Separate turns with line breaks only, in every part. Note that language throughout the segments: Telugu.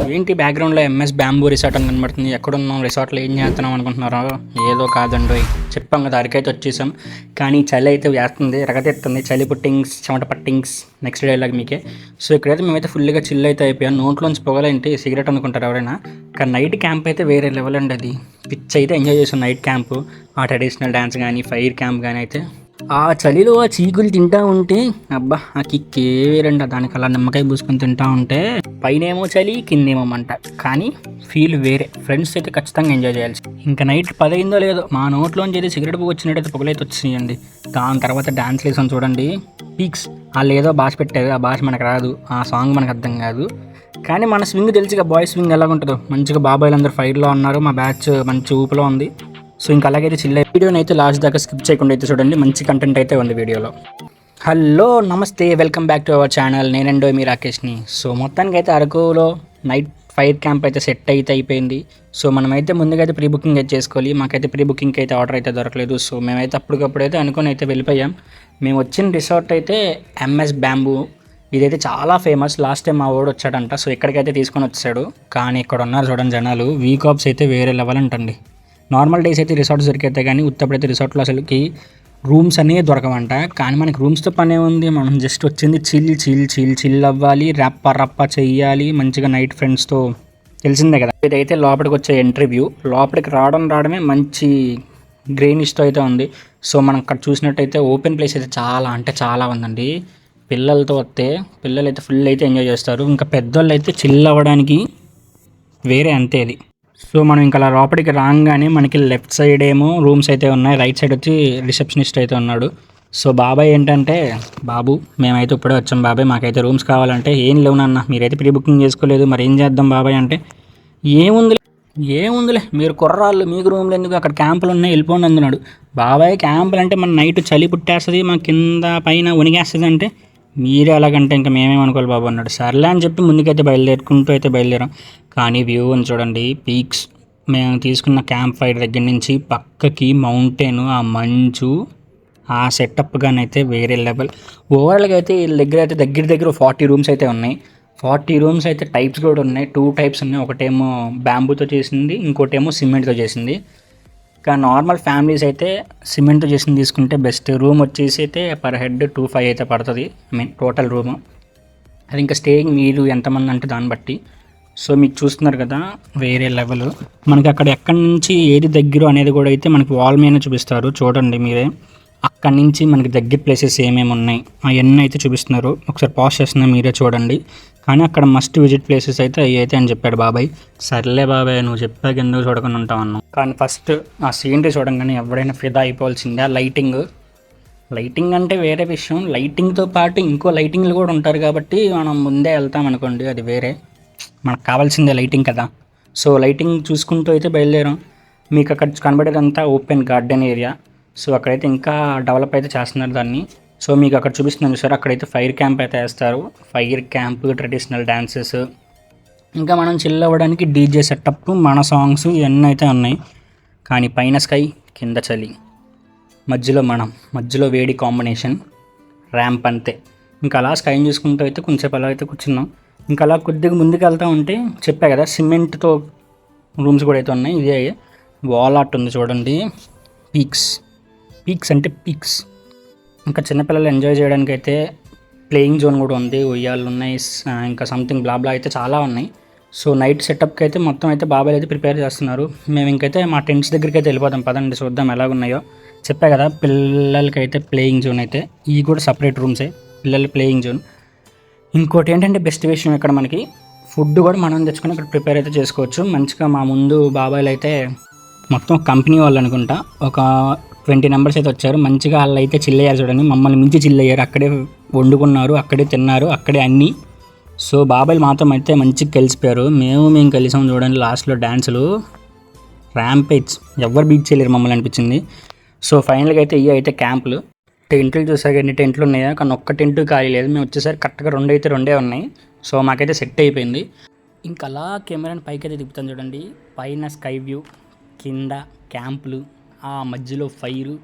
ఏంటి బ్యాక్గ్రౌండ్లో ఎంఎస్ బ్యాంబూ రిసార్ట్ అని కనబడుతుంది? ఎక్కడున్నాం? రిసార్ట్లో ఏం చేస్తున్నాం అనుకుంటున్నారో? ఏదో కాదండి. చెప్పాం కదా అరికైతే వచ్చేసాం. కానీ చలి అయితే వేస్తుంది రగతెత్తుంది. చలి పుట్టింగ్స్ చెమట పట్టింగ్స్ నెక్స్ట్ డైలాగ్ మీకే. సో ఇక్కడైతే మేమైతే ఫుల్గా చిల్ అయితే అయిపోయాం. నోట్లోంచి పొగలేంటి? సిగరెట్ అనుకుంటారు ఎవరైనా? కానీ నైట్ క్యాంప్ అయితే వేరే లెవెల్ అండి అది. పిచ్ అయితే ఎంజాయ్ చేసాం నైట్ క్యాంప్ ఆ ట్రెడిషనల్ డ్యాన్స్ కానీ ఫైర్ క్యాంప్ కానీ అయితే. ఆ చలిలో ఆ చీకులు తింటా ఉంటే అబ్బా ఆ కిక్కే వేరండి దానికి అలా నిమ్మకాయ పూసుకొని తింటా ఉంటే పైనేమో చలి కిందేమో మంట. కానీ ఫీల్ వేరే. ఫ్రెండ్స్ అయితే ఖచ్చితంగా ఎంజాయ్ చేయాల్సి. ఇంకా నైట్ పదైందో లేదో మా నోట్లోంచి అయితే సిగరెట్ పువ్వు వచ్చినట్టయితే పొగలైతే వచ్చినాయండి దాని తర్వాత డాన్స్ వేసాం చూడండి. పీక్స్. వాళ్ళు ఏదో భాష పెట్టారు. ఆ భాష మనకు రాదు. ఆ సాంగ్ మనకు అర్థం కాదు. కానీ మన స్వింగ్ తెలుసుగా. బాయ్స్ స్వింగ్ ఎలా ఉంటుందో మంచిగా బాబాయ్లు అందరూ ఫైర్లో ఉన్నారు. మా బ్యాచ్ మంచి ఊపులో ఉంది. సో ఇంకా అలాగైతే చిల్ల వీడియోని అయితే లాస్ట్ దాకా స్కిప్ చేయకుండా అయితే చూడండి. మంచి కంటెంట్ అయితే ఉంది వీడియోలో. హలో నమస్తే welcome back to our channel నేనండో మీ రాకేష్ని. సో మొత్తానికి అయితే అరకులో నైట్ ఫైర్ క్యాంప్ అయితే సెట్ అయితే అయిపోయింది. సో మనమైతే ముందుగా అయితే ప్రీ బుకింగ్ అయితే చేసుకోవాలి. మాకైతే ప్రీ బుకింగ్కి అయితే ఆర్డర్ అయితే దొరకలేదు. సో మేమైతే అప్పటికప్పుడు అయితే అనుకుని అయితే వెళ్ళిపోయాం. మేము వచ్చిన రిసార్ట్ అయితే ఎంఎస్ బ్యాంబూ ఇదైతే చాలా ఫేమస్ లాస్ట్ టైం మా వాడు వచ్చాడంట. సో ఇక్కడికైతే తీసుకొని వచ్చాడు. కానీ ఇక్కడ ఉన్నారు చూడండి జనాలు. వీక్ ఆప్స్ అయితే వేరే లెవెల్ అంటండి. నార్మల్ డేస్ అయితే రిసార్ట్స్ దొరికైతే కానీ ఉత్తప్పుడైతే రిసార్ట్లో అసలుకి రూమ్స్ అనేవి దొరకవంట. కానీ మనకి రూమ్స్తో పనే ఉంది. మనం జస్ట్ వచ్చింది చిల్ చిల్ చిల్ చిల్ అవ్వాలి. రప్ప రప్ప చెయ్యాలి. మంచిగా నైట్ ఫ్రెండ్స్తో తెలిసిందే కదా. ఇదైతే లోపలికి వచ్చే ఇంటర్వ్యూ. లోపలికి రావడం రావడమే మంచి గ్రీనిష్తో అయితే ఉంది. సో మనం అక్కడ చూసినట్టయితే ఓపెన్ ప్లేస్ అయితే చాలా అంటే చాలా ఉందండి. పిల్లలతో వస్తే పిల్లలు అయితే ఫుల్ అయితే ఎంజాయ్ చేస్తారు. ఇంకా పెద్దోళ్ళు అయితే చిల్ అవ్వడానికి వేరే అంతే అది సో మనం ఇంకా అలా లోపలికి రాగానే మనకి లెఫ్ట్ సైడ్ ఏమో రూమ్స్ అయితే ఉన్నాయి. రైట్ సైడ్ వచ్చి రిసెప్షనిస్ట్ అయితే ఉన్నాడు. సో బాబాయ్ ఏంటంటే బాబు మేమైతే ఇప్పుడే వచ్చాం బాబాయ్ మాకైతే రూమ్స్ కావాలంటే ఏం లేవు నాన్న మీరైతే ప్రీ బుకింగ్ చేసుకోలేదు మరి ఏం చేద్దాం బాబాయ్? అంటే ఏముందిలే ఏముందిలే మీరు కుర్రాళ్ళు మీకు రూమ్లు ఎందుకు? అక్కడ క్యాంపులు ఉన్నాయి వెళ్ళిపోండి అందున్నాడు బాబాయ్ క్యాంపులు అంటే మన నైట్ చలి పుట్టేస్తుంది మా కింద పైన ఉనిగేస్తుంది అంటే మీరే అలాగంటే ఇంకా మేమేమనుకోవాలి బాబు అన్నాడు. సర్లే అని చెప్పి ముందుకైతే బయలుదేరుకుంటూ అయితే బయలుదేరాం. కానీ వ్యూ అని చూడండి. పీక్స్ మేము తీసుకున్న క్యాంప్ ఫైర్ దగ్గర నుంచి పక్కకి మౌంటైన్ ఆ మంచు ఆ సెటప్ అయితే వేరే లెవెల్ ఓవరాల్గా అయితే వీళ్ళ దగ్గర అయితే దగ్గర దగ్గర ఫార్టీ రూమ్స్ అయితే ఉన్నాయి. ఫార్టీ రూమ్స్ అయితే టైప్స్ కూడా ఉన్నాయి. టూ టైప్స్ ఉన్నాయి. ఒకటేమో బ్యాంబూతో చేసింది ఇంకోటేమో సిమెంట్తో చేసింది. ఇంకా నార్మల్ ఫ్యామిలీస్ అయితే సిమెంట్తో చేసింది తీసుకుంటే బెస్ట్ రూమ్ వచ్చేసి అయితే పర్ హెడ్ టూ ఫైవ్ అయితే పడుతుంది. ఐ మీన్ టోటల్ రూమ్ అది ఇంకా స్టేయింగ్ మీరు ఎంతమంది అంటే దాన్ని బట్టి. సో మీకు చూస్తున్నారు కదా వేరే లెవెల్. మనకి అక్కడ ఎక్కడి నుంచి ఏది దగ్గర అనేది కూడా అయితే మనకి వాల్ మీద చూపిస్తారు. చూడండి మీరే. అక్కడి నుంచి మనకి దగ్గర ప్లేసెస్ ఏమేమి ఉన్నాయి? అవన్నీ అయితే చూపిస్తున్నారు. ఒకసారి పాస్ చేస్తున్నా మీరే చూడండి. కానీ అక్కడ మస్ట్ విజిట్ ప్లేసెస్ అయితే అవి అయితే అని చెప్పాడు బాబాయ్. సర్లే బాబాయ్ నువ్వు చెప్పాక ఎందుకు చూడకుండా ఉంటావు అన్నావు. కానీ ఫస్ట్ ఆ సీనరీ చూడంగానే ఎవరైనా ఫిదా అయిపోవాల్సిందే. ఆ లైటింగ్ లైటింగ్ అంటే వేరే విషయం. లైటింగ్తో పాటు ఇంకో లైటింగ్లు కూడా ఉంటారు కాబట్టి మనం ముందే వెళ్తాం అనుకోండి అది వేరే. మనకు కావాల్సిందే లైటింగ్ కదా. సో లైటింగ్ చూసుకుంటూ అయితే బయలుదేరాం. మీకు అక్కడ కనబడేదంతా ఓపెన్ గార్డెన్ ఏరియా. సో అక్కడైతే ఇంకా డెవలప్ అయితే చేస్తున్నారు దాన్ని. సో మీకు అక్కడ చూపిస్తున్నాను సార్ అక్కడైతే ఫైర్ క్యాంప్ అయితే వేస్తారు. ఫైర్ క్యాంప్ ట్రెడిషనల్ డ్యాన్సెస్ ఇంకా మనం చిల్ అవ్వడానికి డీజే సెటప్ మన సాంగ్స్ ఇవన్నీ అయితే ఉన్నాయి. కానీ పైన స్కై కింద చలి. మధ్యలో మనం మధ్యలో వేడి కాంబినేషన్ ర్యాంప్ అంతే. ఇంకా అలా స్కైన్ చూసుకుంటూ అయితే కొంచెంసేపు అలా అయితే కూర్చున్నాం. ఇంకా అలా కొద్దిగా ముందుకు వెళ్తూ ఉంటే చెప్పా కదా సిమెంట్తో రూమ్స్ కూడా అయితే ఉన్నాయి. ఇదే వాల్ ఆర్ట్ ఉంది చూడండి. పీక్స్. పీక్స్ అంటే పీక్స్. ఇంకా చిన్నపిల్లలు ఎంజాయ్ చేయడానికి అయితే ప్లేయింగ్ జోన్ కూడా ఉంది. ఉయ్యాలు ఉన్నాయి ఇంకా సంథింగ్ బ్లాబ్లా అయితే చాలా ఉన్నాయి. సో నైట్ సెటప్కి అయితే మొత్తం అయితే బాబాయ్ అయితే ప్రిపేర్ చేస్తున్నారు. మేము ఇంకైతే మా టెంట్స్ దగ్గరికి అయితే వెళ్ళిపోతాం. పదండి చూద్దాం ఎలా ఉన్నాయో చెప్పా కదా పిల్లలకి అయితే ప్లేయింగ్ జోన్ అయితే. ఇవి కూడా సపరేట్ రూమ్సే. పిల్లల ప్లేయింగ్ జోన్. ఇంకోటి ఏంటంటే బెస్ట్ విషయం ఇక్కడ మనకి ఫుడ్ కూడా మనం తెచ్చుకొని ఇక్కడ ప్రిపేర్ అయితే చేసుకోవచ్చు. మంచిగా మా ముందు బాబాయ్లు అయితే మొత్తం కంపెనీ వాళ్ళు అనుకుంటా ఒక ట్వంటీ నెంబర్స్ అయితే వచ్చారు. మంచిగా వాళ్ళు అయితే చిల్లయ్యారు చూడండి. మమ్మల్ని మించి చిల్లయ్యారు. అక్కడే వండుకున్నారు అక్కడే తిన్నారు అక్కడే అన్నీ. సో బాబాయ్లు మాత్రం అయితే మంచిగా కలిసిపోయారు. మేము మేము కలిసాం చూడండి లాస్ట్లో డ్యాన్సులు ర్యాంపేజ్ ఎవరు బీచ్ చేయలేరు మమ్మల్ని అనిపించింది. సో ఫైనల్గా అయితే ఇవి అయితే క్యాంపులు టెంట్లు చూసాక ఎన్ని టెంట్లు ఉన్నాయో కానీ ఒక్క టెంట్ ఖాళీ లేదు. మేము వచ్చేసరికి కరెక్ట్గా రెండు అయితే రెండే ఉన్నాయి. సో మాకైతే సెట్ అయిపోయింది. ఇంకా అలా కెమెరాని పైకి అయితే తిప్పుతాను చూడండి. పైన స్కై వ్యూ కింద క్యాంపులు ఆ మధ్యలో ఫైరు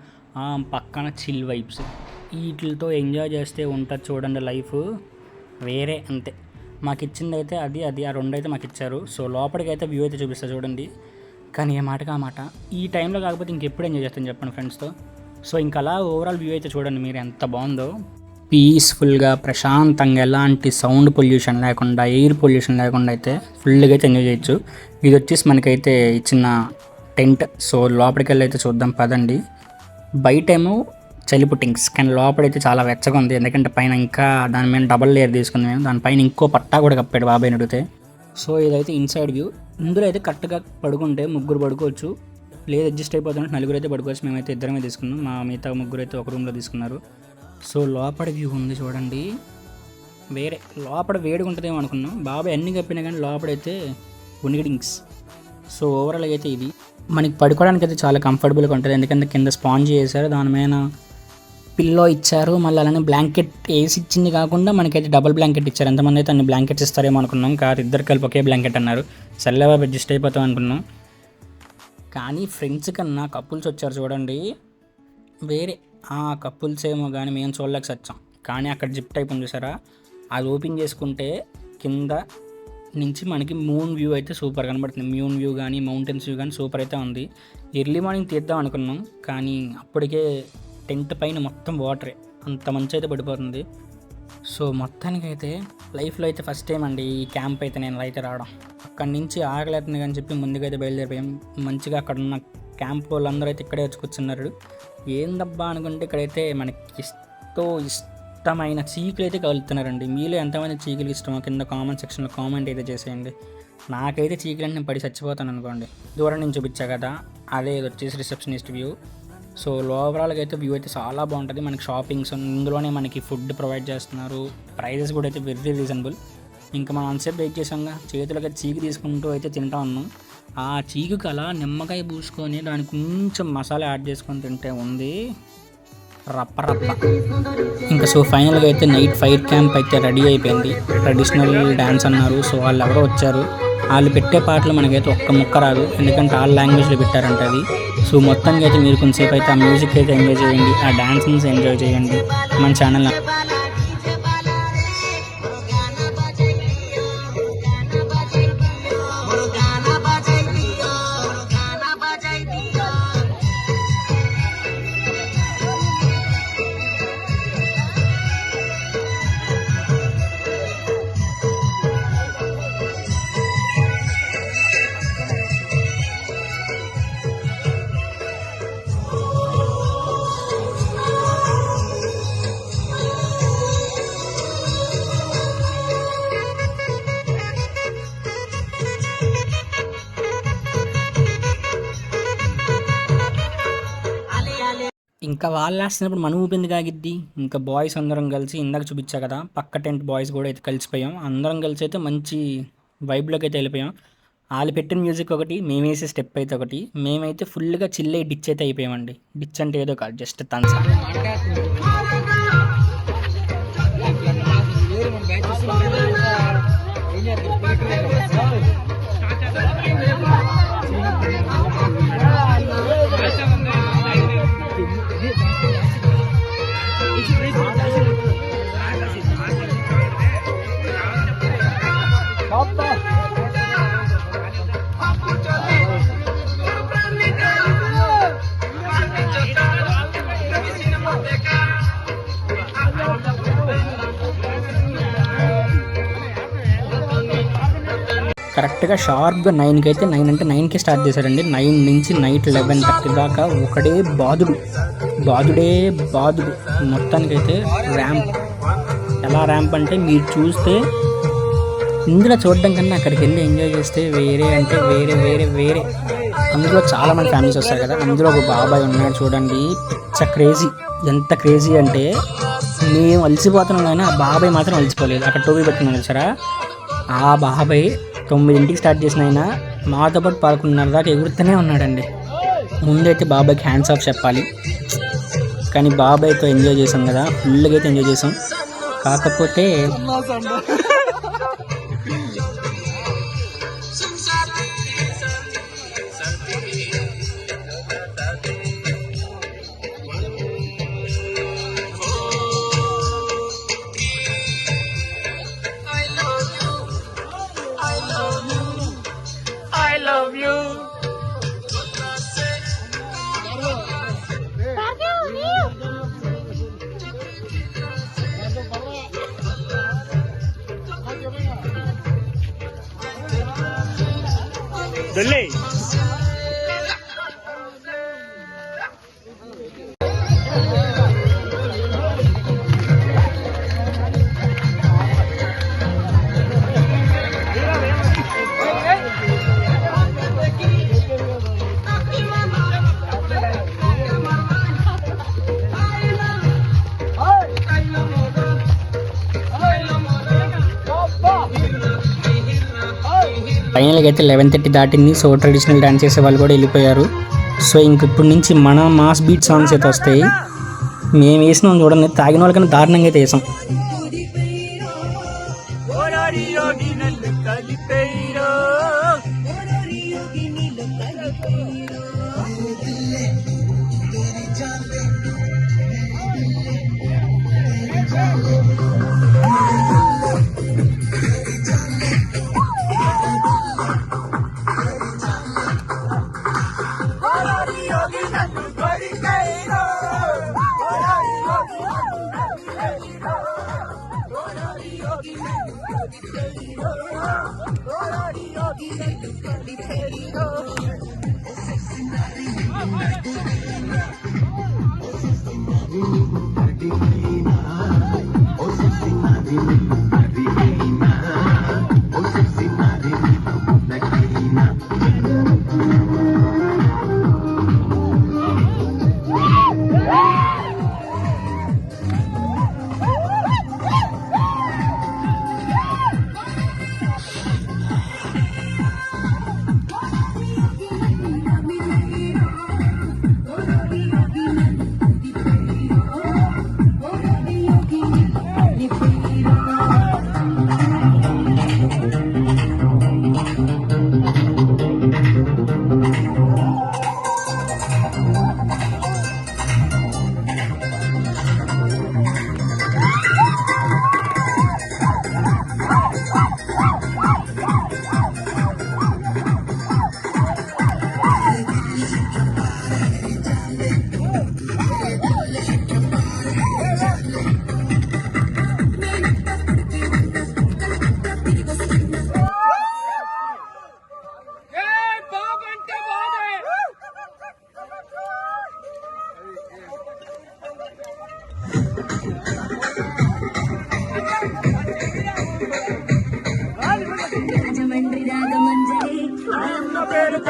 ఆ పక్కన చిల్ వైబ్స్. వీటితో ఎంజాయ్ చేస్తే ఉంటుంది చూడండి లైఫ్. వేరే అంతే. మాకు ఇచ్చింది అయితే అది అది ఆ రెండు అయితే మాకు ఇచ్చారు సో లోపలికి అయితే వ్యూ అయితే చూపిస్తా చూడండి. కానీ ఏ మాటగా మాట. ఈ టైంలో కాకపోతే ఇంకెప్పుడు ఎంజాయ్ చేస్తాను చెప్పండి ఫ్రెండ్స్తో. సో ఇంకా అలా ఓవరాల్ వ్యూ అయితే చూడండి మీరు ఎంత బాగుందో. పీస్ఫుల్గా ప్రశాంతంగా ఎలాంటి సౌండ్ పొల్యూషన్ లేకుండా ఎయిర్ పొల్యూషన్ లేకుండా అయితే ఫుల్గా అయితే ఎంజాయ్ చేయొచ్చు. ఇది వచ్చేసి మనకైతే ఇచ్చిన టెంట్. సో లోపలికి వెళ్ళి అయితే చూద్దాం పదండి. బయటేమో చలి పుట్టింగ్స్ కానీ లోపలైతే చాలా వెచ్చగా ఉంది. ఎందుకంటే పైన ఇంకా దాని మీద డబల్ లేయర్ తీసుకుంది మేము. దానిపైన ఇంకో పట్టా కూడా కప్పాడు బాబాయ్ అడిగితే సో ఇదైతే ఇన్సైడ్ వ్యూ ఇందులో అయితే కరెక్ట్గా పడుకుంటే ముగ్గురు పడుకోవచ్చు. లేదు అడ్జస్ట్ అయిపోతుంటే నలుగురు అయితే పడుకోవచ్చు. మేమైతే ఇద్దరమే తీసుకున్నాం. మా మిగతా ముగ్గురు అయితే ఒక రూమ్లో తీసుకున్నారు. సో లోపల వ్యూ ఉంది చూడండి. వేరే లోపల వేడిగా ఉంటుందేమో అనుకున్నాం. బాబాయ్ అన్ని కప్పినా కానీ లోపలైతే ఉనిగిడింగ్స్ సో ఓవరాల్ అయితే ఇది. మనకి పడుకోవడానికి అయితే చాలా కంఫర్టబుల్గా ఉంటుంది. ఎందుకంటే కింద స్పాంజ్ చేశారు. దాని మీద పిల్లో ఇచ్చారు. మళ్ళీ అలానే బ్లాంకెట్ వేసి ఇచ్చింది కాకుండా మనకైతే డబుల్ బ్లాంకెట్ ఇచ్చారు. ఎంతమంది అయితే అన్ని బ్లాంకెట్స్ ఇస్తారేమో అనుకున్నాం. కాదు ఇద్దరు కలిపి ఒకే బ్లాంకెట్ అన్నారు. సర్లేవా అడ్జస్ట్ అయిపోతాం అనుకున్నాం. కానీ ఫ్రెండ్స్ కన్నా కపుల్స్ వచ్చారు చూడండి. వేరే ఆ కపుల్స్ ఏమో కానీ మేము చూడలేక సచ్చాం. కానీ అక్కడ జిప్ టైప్ ఉంది చూసారా? అది ఓపెన్ చేసుకుంటే కింద నుంచి మనకి మూన్ వ్యూ అయితే సూపర్ కనబడుతుంది. మూన్ వ్యూ కానీ మౌంటైన్స్ వ్యూ కానీ సూపర్ అయితే ఉంది. ఎర్లీ మార్నింగ్ తీద్దాం అనుకున్నాం. కానీ అప్పటికే టెంట్ పైన మొత్తం వాటరే. అంత మంచి అయితే పడిపోతుంది. సో మొత్తానికైతే లైఫ్లో అయితే ఫస్ట్ టైం అండి ఈ క్యాంప్ అయితే నేను అయితే రావడం. అక్కడి నుంచి ఆగలేతుంది అని చెప్పి ముందుకైతే బయలుదేరిపోయాం. మంచిగా అక్కడ ఉన్న క్యాంప్ వాళ్ళందరూ అయితే ఇక్కడే వచ్చి కూర్చున్నారు. ఏందబ్బా అనుకుంటే ఇక్కడైతే మనకి ఎంతో ఇష్టమైన చీకులు అయితే కలుగుతున్నారండి మీలో ఎంతమంది చీకులు ఇష్టమో కింద కామెంట్ సెక్షన్లో కామెంట్ అయితే చేసేయండి. నాకైతే చీకులు నేను పడి చచ్చిపోతాను అనుకోండి. దూరం నుంచి చూపించా కదా అదే ఇది వచ్చేసి రిసెప్షనిస్ట్ వ్యూ. సో ఓవరాల్గా అయితే వ్యూ అయితే చాలా బాగుంటుంది. మనకి షాపింగ్స్ ఇందులోనే మనకి ఫుడ్ ప్రొవైడ్ చేస్తున్నారు. ప్రైజెస్ కూడా అయితే వెరీ రీజనబుల్. ఇంకా మనం అంతసేపు వెయిట్ చేసాంగా చేతులకి చీకి తీసుకుంటూ అయితే తింటా ఉన్నాం. ఆ చీకుకి అలా నిమ్మకాయ పూసుకొని దానికి కొంచెం మసాలా యాడ్ చేసుకొని తింటే ఉంది. రప్ప రప్ప. ఇంకా సో ఫైనల్గా అయితే నైట్ ఫైర్ క్యాంప్ అయితే రెడీ అయిపోయింది. ట్రెడిషనల్ డ్యాన్స్ అన్నారు. సో వాళ్ళు ఎవరో వచ్చారు. వాళ్ళు పెట్టే పాటలు మనకైతే ఒక్క ముక్క రాదు. ఎందుకంటే వాళ్ళ లాంగ్వేజ్లో పెట్టారంట అది. సో మొత్తానికి అయితే మీరు కొంచెంసేపు అయితే ఆ మ్యూజిక్ అయితే ఎంజాయ్ చేయండి. ఆ డాన్సింగ్స్ ఎంజాయ్ చేయండి. మన ఛానల్ ఇంకా వాళ్ళు వేస్తున్నప్పుడు మనం ఊపింది కాగిద్ది ఇంకా బాయ్స్ అందరం కలిసి ఇందాక చూపించా కదా పక్క టెంట్ బాయ్స్ కూడా అయితే కలిసిపోయాం. అందరం కలిసి అయితే మంచి వైబ్లోకి అయితే వెళ్ళిపోయాం. వాళ్ళు పెట్టిన మ్యూజిక్ ఒకటి మేము వేసే స్టెప్ అయితే ఒకటి మేమైతే ఫుల్గా చిల్లై డిచ్ అయితే అయిపోయామండి. డిచ్ అంటే ఏదో కాదు జస్ట్ తన్సా కరెక్ట్గా షార్ప్గా నైన్కి అయితే నైన్ అంటే నైన్కి స్టార్ట్ చేశారండి నైన్ నుంచి నైట్ లెవెన్ థర్టీ దాకా ఒకడే బాదుడు. బాదుడే బాదుడు. మొత్తానికైతే ర్యాంప్. ఎలా ర్యాంప్ అంటే మీరు చూస్తే ఇందులో చూడడం కన్నా అక్కడికి వెళ్ళి ఎంజాయ్ చేస్తే వేరే అంటే వేరే వేరే వేరే. అందులో చాలా మంది ఫ్యామిలీస్ వస్తారు కదా. అందులో ఒక బాబాయ్ ఉన్నాడు చూడండి. పిచ్చ క్రేజీ. ఎంత క్రేజీ అంటే మేము అలసిపోతున్నాం కానీ ఆ బాబాయ్ మాత్రం అలసిపోలేదు. అక్కడ టోపీ పెట్టుకున్నాను సరే ఆ బాబాయ్ తొమ్మిదింటికి స్టార్ట్ చేసిన ఆయన మాతో పాటు పదకొండున్నర దాకా ఎగురుతూనే ఉన్నాడండి. ముందైతే బాబాయ్కి హ్యాండ్స్ ఆఫ్ చెప్పాలి. కానీ బాబాయ్తో ఎంజాయ్ చేసాం కదా ఫుల్గా అయితే ఎంజాయ్ చేసాం. కాకపోతే delay. ఫైనల్గా అయితే లెవెన్ థర్టీ దాటింది. సో ట్రెడిషనల్ డ్యాన్స్ చేసే వాళ్ళు కూడా వెళ్ళిపోయారు. సో ఇంక ఇప్పటి నుంచి మన మాస్ బీట్ సాంగ్స్ అయితే వస్తాయి. మేము వేసినాం చూడండి. తాగిన వాళ్ళకన్నా దారుణంగా అయితే వేసాం.
Yeah.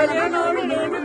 పేరు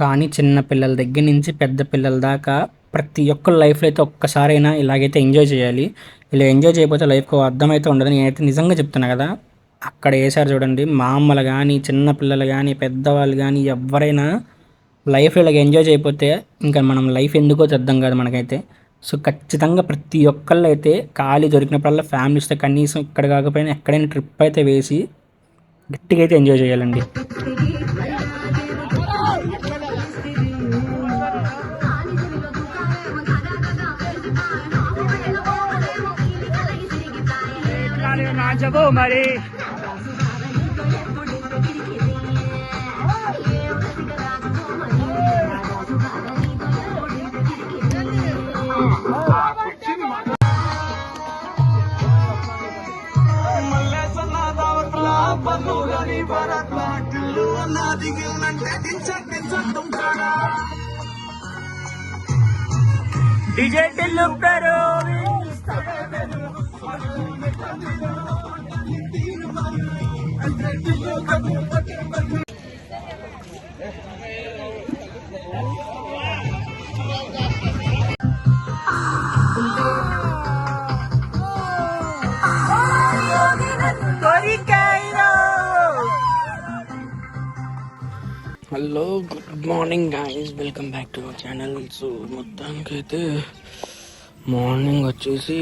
కానీ చిన్న పిల్లల దగ్గర నుంచి పెద్ద పిల్లల దాకా ప్రతి ఒక్క లైఫ్లో అయితే ఒక్కసారైనా ఇలాగైతే ఎంజాయ్ చేయాలి. ఇలా ఎంజాయ్ చేయకపోతే లైఫ్కి అర్థమైతే ఉండదు. నేనైతే నిజంగా చెప్తున్నా కదా అక్కడ వేసారు చూడండి మా అమ్మలు కానీ చిన్న పిల్లలు కానీ పెద్దవాళ్ళు కానీ ఎవరైనా లైఫ్ ఇలాగ ఎంజాయ్ చేయకపోతే ఇంకా మనం లైఫ్ ఎందుకో అర్థం కాదు మనకైతే. సో ఖచ్చితంగా ప్రతి ఒక్కళ్ళు అయితే ఖాళీ దొరికినప్పుడల్లా ఫ్యామిలీస్తో కనీసం ఇక్కడ కాకపోయినా ఎక్కడైనా ట్రిప్ అయితే వేసి గట్టిగా అయితే ఎంజాయ్ చేయాలండి
మరి
design తెలుపుతారు hello good morning guys. Welcome back to our channel. So మొత్తానికైతే మార్నింగ్ వచ్చేసి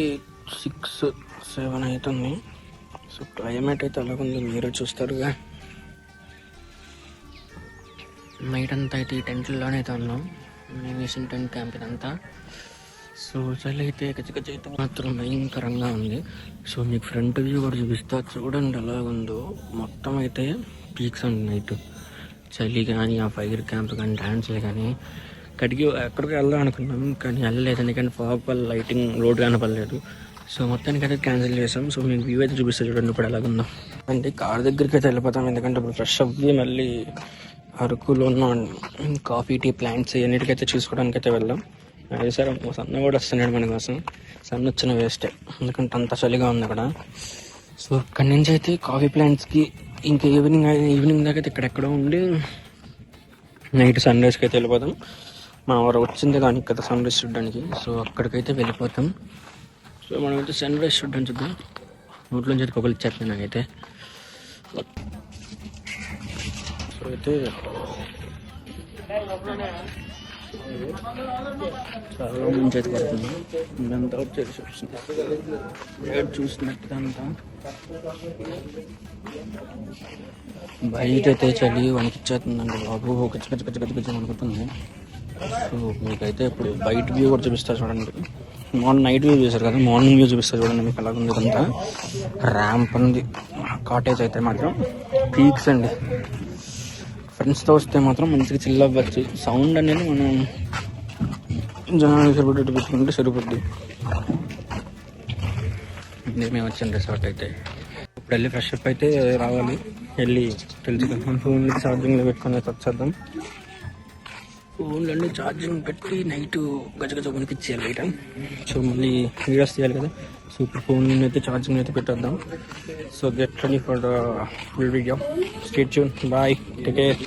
సిక్స్ సెవెన్ అవుతుంది సో క్లైమేట్ అయితే అలాగుంది. మీరు చూస్తారుగా. నైట్ అంతా అయితే ఈ టెంట్లోనే అయితే ఉన్నాం. మేము వేసిన టెంట్ క్యాంప్ ఇదంతా. సో చలి అయితే గజగజ అయితే మాత్రం భయంకరంగా ఉంది. సో మీకు ఫ్రంట్ వ్యూ కూడా చూపిస్తా. చూడండి ఎలాగుందో. మొత్తం అయితే పీక్స్ అండి నైట్. చలి కానీ ఆ ఫైర్ క్యాంప్ కానీ డ్యాన్స్లు కానీ కడిగి ఎక్కడికి వెళ్దాం అనుకున్నాం కానీ వెళ్ళలేదు. ఎందుకంటే ఫాగ్ వల్ల లైటింగ్ రోడ్ కనపడలేదు. సో మొత్తానికి అయితే క్యాన్సిల్ చేసాం సో మీకు వ్యూ అయితే చూపిస్తా చూడండి ఇప్పుడు ఎలాగుందో. అంటే కార్ దగ్గరికి అయితే వెళ్ళిపోతాం. ఎందుకంటే ఇప్పుడు ఫ్రెష్ అవ్వి మళ్ళీ అరకులో ఉన్న కాఫీ టీ ప్లాంట్స్ అన్నిటికైతే చూసుకోవడానికి అయితే వెళ్దాం అదే సరే సన్న కూడా వస్తున్నాడు మన కోసం. సన్న వచ్చిన వేస్టే. ఎందుకంటే అంత చలిగా ఉంది అక్కడ. సో అక్కడి నుంచి అయితే కాఫీ ప్లాంట్స్కి ఇంకా ఈవినింగ్ ఈవినింగ్ దాకా అయితే ఇక్కడెక్కడో ఉండి నైట్ సన్ రైజ్కి అయితే వెళ్ళిపోతాం. మా వారు వచ్చింది కానీ కదా సన్ రైజ్ చూడడానికి. సో అక్కడికైతే వెళ్ళిపోతాం. సో మనం అయితే సన్ రైజ్ చూడడానికి చూద్దాం. నోట్లోంచి అయితే పొగలు ఇచ్చేస్తాను నాకైతే. సో అయితే చాలా మంచి అయితే పడుతుంది ఇదంతా వచ్చేసి వస్తుంది వేడి చూసినట్టు అంతా బయట అయితే చలి వణికిచ్చేస్తుందండి బాబు గచ్చి గచ్చి గచ్చి గచ్చి గచ్చి వణుకుతుంది సో మీకైతే ఇప్పుడు బయట వ్యూ కూడా చూపిస్తారు చూడండి మార్నింగ్ నైట్ వ్యూ చూసారు కదా మార్నింగ్ వ్యూ చూపిస్తారు చూడండి మీకు ఎలా ఉంది ఇదంతా ర్యాంప్ ఉంది కాటేజ్ అయితే మాత్రం పీక్స్ అండి ఫ్రెండ్స్తో వస్తే మాత్రం మంచిగా చిల్ అవ్వచ్చు. సౌండ్ అనేది మనం జనాలు సరిపడేట్టు పెట్టుకుంటే సరిపోద్ది ఇది మేము వచ్చిన రిసార్ట్ అయితే. ఇప్పుడు వెళ్ళి ఫ్రెష్ అప్ అయితే రావాలి. వెళ్ళి తెలుసుకుందాం. కదా ఫోన్ ఛార్జింగ్లో పెట్టుకొని వచ్చేద్దాం ఫోన్లన్నీ ఛార్జింగ్ పెట్టి నైట్ గజగజ కొనికిచ్చేయాలి బయట సో మళ్ళీ వీడియోస్ తీయాలి కదా. సో ఇప్పుడు ఫోన్ అయితే ఛార్జింగ్ అయితే పెట్టేద్దాం. So get ready for full video state bye take care